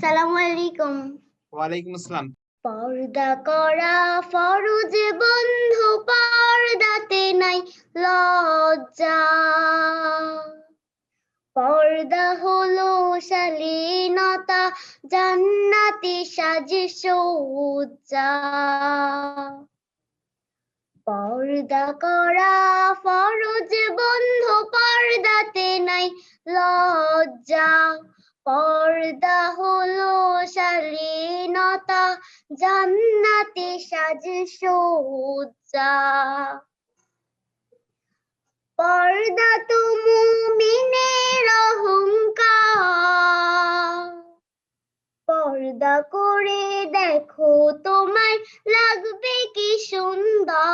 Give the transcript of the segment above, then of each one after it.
সালামু আলাইকুম। ওয়ালাইকুম আসসালাম। পর্দা করা ফরজ বন্ধু পর্দাতে নাই লজ্জা। পর্দা হলো শালীনতা জান্নাতি সাজে সজ্জা। পর্দা করা ফরজ বন্ধু পর্দাতে নাই লজ্জা। পর্দা হলো শালীনতা, জান্নাতি সাজে সজ্জা। পর্দা তো মুমিনের পর্দা করে দেখো তোমার লাগবে কি সুন্দর।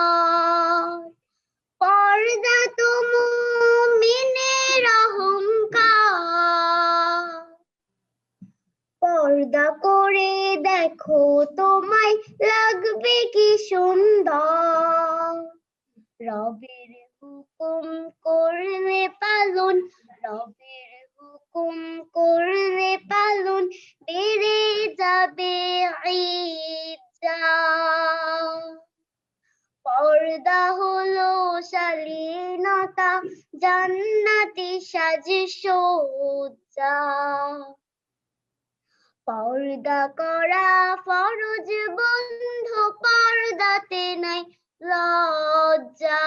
পর্দা করে দেখো তোমায় লাগবে কি সুন্দর। রবের হুকুম করলে পালন, রবের হুকুম করলে পালন, বেড়ে যাবে পর্দা হলো শালীনতা, জান্নাতি সাজে সজ্জা পর্দা করা ফরজ বন্ধ, পর্দাতে নাই লজ্জা।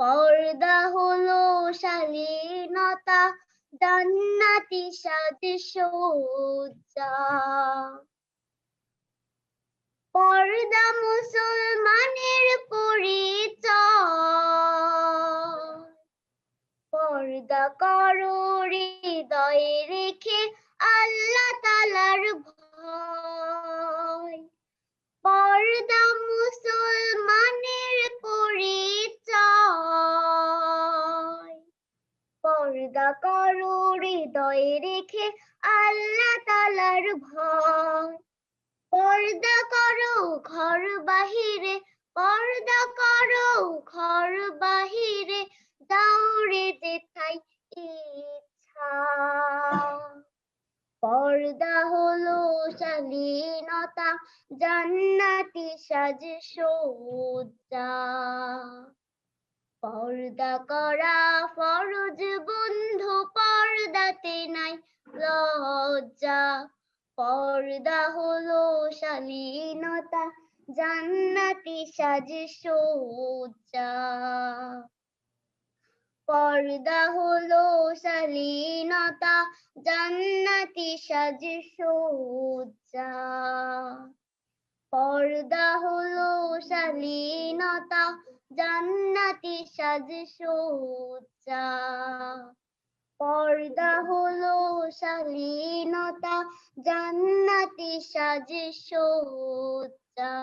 পর্দা হলো শালীনতা, জান্নাতি সাজে সজ্জা। পর্দা মুসলমানের পরিচয়। পর্দা করো পর্দা করো হৃদয়ে রেখে আল্লাহ তালার ভয়। পর্দা করো ঘর বাহিরে, পর্দা করো ঘর বাহিরে দৌড়ে যেথাই ইচ্ছা। পর্দা হলো শালীনতা, জান্নাতি সাজে সজ্জা। পর্দা করা ফরজ পর্দা হলো শালীনতা, জান্নাতি সাজে সজ্জা পর্দা হলো শালীনতা, জান্নাতি সাজে সজ্জা পর্দা হলো শালীনতা, জান্নাতি সাজে সজ্জা পর্দা হলো শালীনতা জান্নাতি সাজে সজ্জা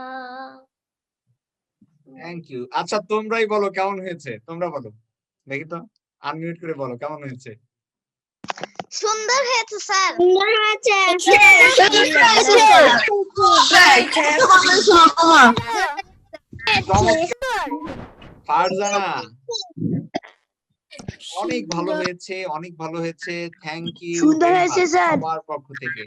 থ্যাংক ইউ আচ্ছা তোমরাই বলো কেমন হয়েছে? তোমরা বলো। দেখি তো আনমিউট করে বলো কেমন হয়েছে? সুন্দর হয়েছে স্যার। সুন্দর হয়েছে। ফারজানা অনেক ভালো হয়েছে অনেক ভালো হয়েছে। থ্যাংক ইউ সুন্দর হয়েছে, স্যার। আমার পক্ষ থেকে।